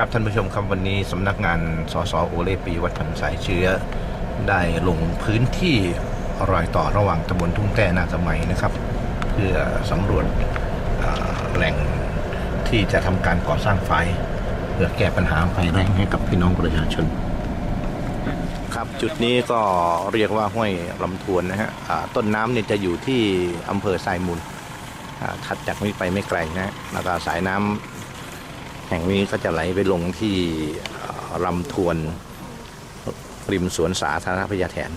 ครับท่านผู้ชมครับวันนี้สำนักงานสสโอเลปีวัดพันสายเชื้อ ได้ลงพื้นที่รอยต่อระหว่างตำบลทุ่งแต้นาสมัยนะครับ เพื่อสำรวจแหล่งที่จะทำการก่อสร้างไฟเพื่อแก้ปัญหาไฟแรงให้กับพี่น้องประชาชน ครับจุดนี้ก็เรียกว่าห้วยลำทวนนะฮะต้นน้ำเนี่ยจะอยู่ที่อำเภอทรายมูลถัดจากนี้ไปไม่ไกลนะฮะแล้วก็สายน้ำ แห่งนี้ก็จะไหลไปลงที่ลำทวนริมสวนสาธารณพญาแถน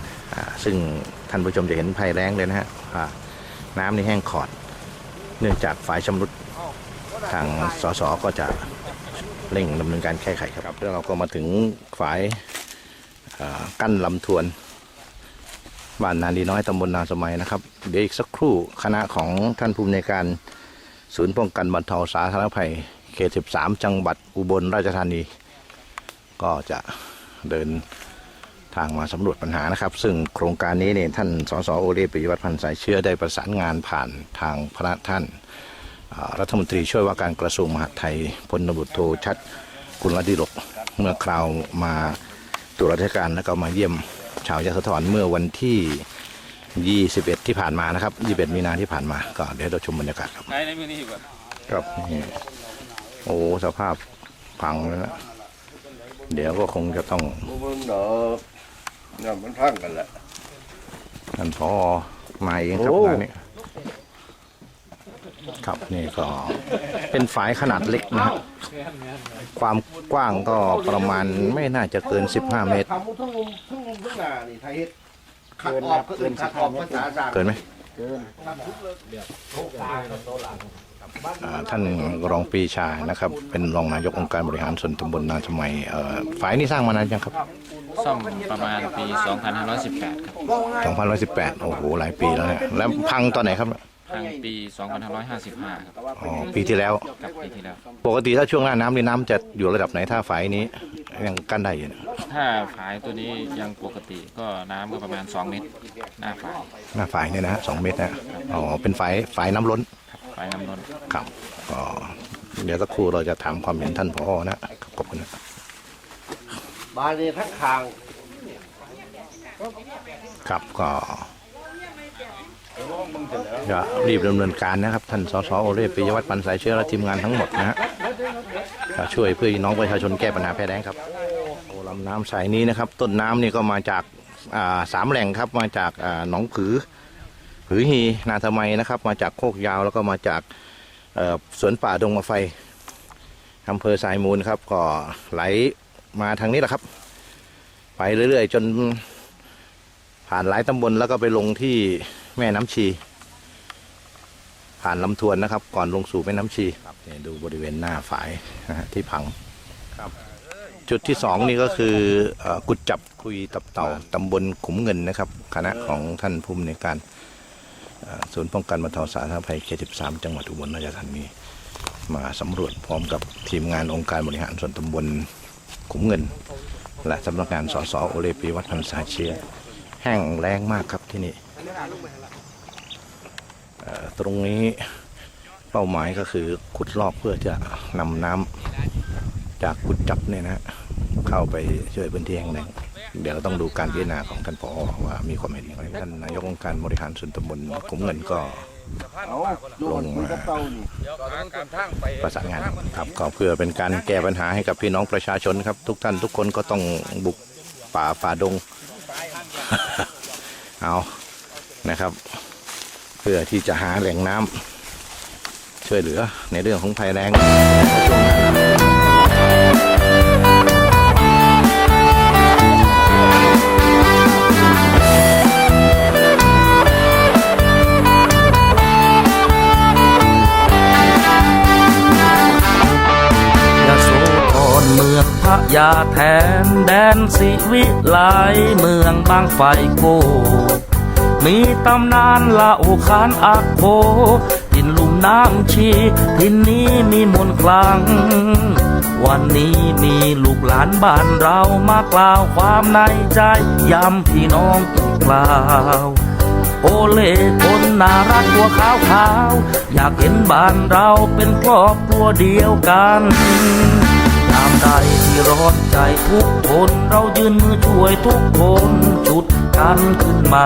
ซึ่งท่านผู้ชมจะเห็นภัยแรงเลยนะฮะน้ำนี่แห้งขอด เนื่องจากฝายชำรุดทางสสก็จะเร่งดำเนินการแก้ไขครับแล้วเราก็มาถึงฝายกั้นลำทวนบ้านนาดีน้อยตำบลนาสมัยนะครับ เดี๋ยวอีกสักครู่คณะของท่านผู้อำนการศูนย์ป้องกันบรรเทาสาธารณภัย ต13 จังหวัดอุบลราชธานี ก็จะเดินทางมาสำรวจปัญหานะครับ ซึ่งโครงการนี้เนี่ยท่านสสโอเลปิยวัฒน์พันธ์สายเชื้อได้ประสานงานผ่านทางพระท่านอ่ารัฐมนตรีช่วยว่าการกระทรวงมหาดไทยพลตำรวจโทชัดกุลดิลกเมื่อคราวมาตัวราชการแล้วก็มาเยี่ยมชาวยะโสธรเมื่อวันที่ 21 ที่ผ่านมานะครับ 21 มีนาที่ผ่านมาก็เดี๋ยวเราชมบรรยากาศครับใช้ในมือนี้ก่อนครับนี่ โอ้สภาพพังแล้วนะเดี๋ยวก็คงจะต้องบ่เบิ่งดอกเนี่ยมันพังกันแหละ ท่านพอมาเองครับโอ้ งานนี้ครับนี่ก็เป็นฝายขนาดเล็กนะฮะความกว้างก็ประมาณไม่น่าจะเกิน 15 เมตร ทำทั้งมุมทั้งมุมทั้งหน้านี่ไทยเฮ็ดขัดออกก็อื่นขัดออกภาษาศาสตร์เกินไหมอ่า ท่านรองปรีชานะครับ เป็นรองนายกองค์การบริหารส่วนตำบลนาสมัยเอ่อฝ่ายนี้สร้างมานานยังครับซ่อมประมาณปี 2518 ครับ 2518 โอ้โห หลายปีแล้วเนี่ยแล้วพังตอนไหนครับทางปี 2555 ครับ อ๋อ ปีที่แล้วกับปีที่แล้ว ปกติถ้าช่วงหน้าน้ำนี่น้ำจะอยู่ระดับไหนถ้าฝ่ายนี้ ยังกั้นได้อยู่เนี่ยถ้าฝายตัวนี้ยังปกติก็น้ำก็ประมาณ 2 เมตร หน้าฝายหน้าฝ่ายเนี่ยนะสองเมตรนะอ๋อเป็นฝ่ายฝ่ายน้ำล้นฝายน้ำล้นครับก็เดี๋ยวสักครู่เราจะถามความเห็นท่านผอนะขอบคุณนะครับบานนี่ทั้งคางครับก็จะรีบดำเนินการนะครับ ท่านสสโอเล่ปิยวัฒน์ปันสายเชื้อและทีมงานทั้งหมดนะฮะ ช่วยเพื่อน้องประชาชนแก้ปัญหาภัยแล้งครับโอ้ลำน้ำสายนี้นะครับ ต้นน้ำนี่ก็มาจากสามแหล่งครับมาจากหนองผือผือฮีนาทไมนะครับ มาจากโคกยาวแล้วก็มาจากสวนป่าดงมะไฟอำเภอสายมูลครับ ก็ไหลมาทางนี้แหละครับ ไปเรื่อยๆ จนผ่านหลายตำบลแล้วก็ไปลงที่แม่น้ำชี ผ่านลำธวนนะครับ ก่อนลงสู่แม่น้ำชีครับเนี่ยดูบริเวณหน้าฝายนะฮะที่พังครับ จุดที่สองนี่ก็คือเอ่อกุดจับคุยตับเต่าตำบลขุมเงินนะครับ คณะของท่านผู้อำนวยการเอ่อศูนย์ป้องกันบรรเทาสาธารณภัยเขต13 จังหวัดอุบลราชธานี มาสำรวจพร้อมกับทีมงานองค์การบริหารส่วนตำบลขุมเงิน และสำนักงานสสโอเลปีวัฒน์พันษาเชียแห้งแรงมากครับที่นี่เอ่อ ตรงนี้เป้าหมายก็คือขุดลอกเพื่อจะนำน้ำจากกุดจับเนี่ยนะเข้าไปช่วยพื้นที่แห้งแล้งเดี๋ยวเราต้องดูการพิจารณาของท่านผอว่ามีความเห็นอย่างไรท่านนายกองค์การบริหารส่วนตำบลขุมเงินก็เอาโดนคุยกับเต่าประสานงานครับก็เพื่อเป็นการแก้ปัญหาให้กับพี่น้องประชาชนครับ ทุกท่านทุกคนก็ต้องบุกป่าฝ่าดงเอานะครับ เพื่อที่จะหาแหล่งน้ำช่วยเหลือในเรื่องของภัยแรงช่วงหน้าน้ำยโสธรเมืองพระยาแทนแดนสิวิไลเมืองบางไฟโก มีตำนานเล่าขานอักโคทินลุ่มน้ำชีทินนี้มีมนคลัง วันนี้มีลูกหลานบ้านเรามากล่าวความในใจย้ำพี่น้องกล่าวโอเล่คนน่ารักตัวขาวขาว อยากเห็นบ้านเราเป็นครอบครัวเดียวกันตามใดที่ร้อนใจทุกคน เรายืนมือช่วยทุกคน จุด กันขึ้นมา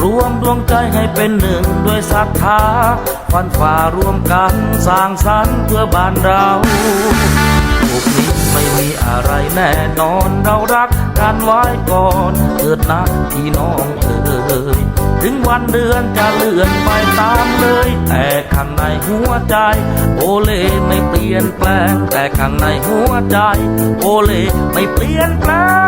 รวมดวงใจให้เป็นหนึ่งด้วยศรัทธาฟันฝ่าร่วมกันสร้างสรรค์เพื่อบ้านเราพวกนี้ไม่มีอะไรแน่นอนเรารักกันไว้ก่อนเกิดนะพี่น้องเอ่ยถึงวันเดือนจะเลื่อนไปตามเลย แต่ข้างในหัวใจ โอเลไม่เปลี่ยนแปลง แต่ข้างในหัวใจ โอเลไม่เปลี่ยนแปลง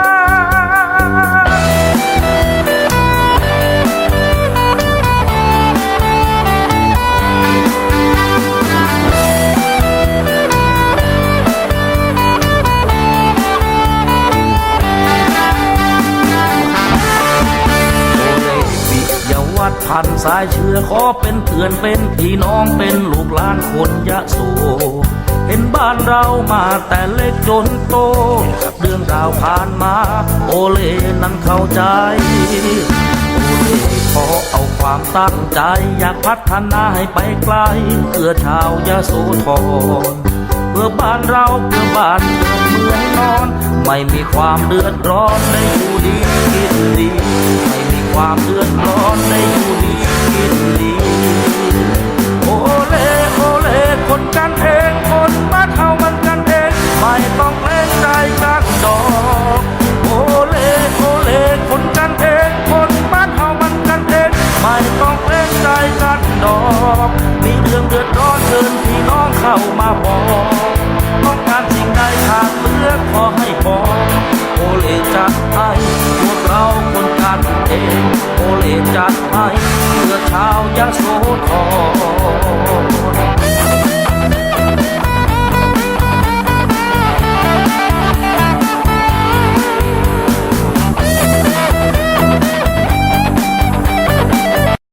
สายเชื้อขอเป็นเพื่อนเป็นพี่น้องเป็นลูกหลานคนยะโสเห็นบ้านเรามาแต่เล็กจนโต เรื่องราวผ่านมา โอเลนั้นเข้าใจ โอเลขอเอาความตั้งใจ อยากพัฒนาให้ไปไกล เพื่อชาวยะโสธรเพื่อบ้านเราเพื่อบ้านเมืองนอน ไม่มีความเดือดร้อนได้อยู่ดีกินดี ไม่มีความเดือดร้อนได้ อยู่ดีกินดี โอเลโอเลคนกันเองคนบ้านเฮามันกันเอง ไม่ต้องเล่นใจกันดอก โอเลโอเลคนกันเองคนบ้านเฮามันกันเอง ไม่ต้องเล่นใจกันดอก มีเรื่องเดือดร้อนเชิญพี่น้องเข้ามาบอกต้องการสิ่งใดขาดเลือขอให้บอกโอเลจัดให้พวกเราคนกันเอง เลจัดให้เพื่อชาวยะโสธร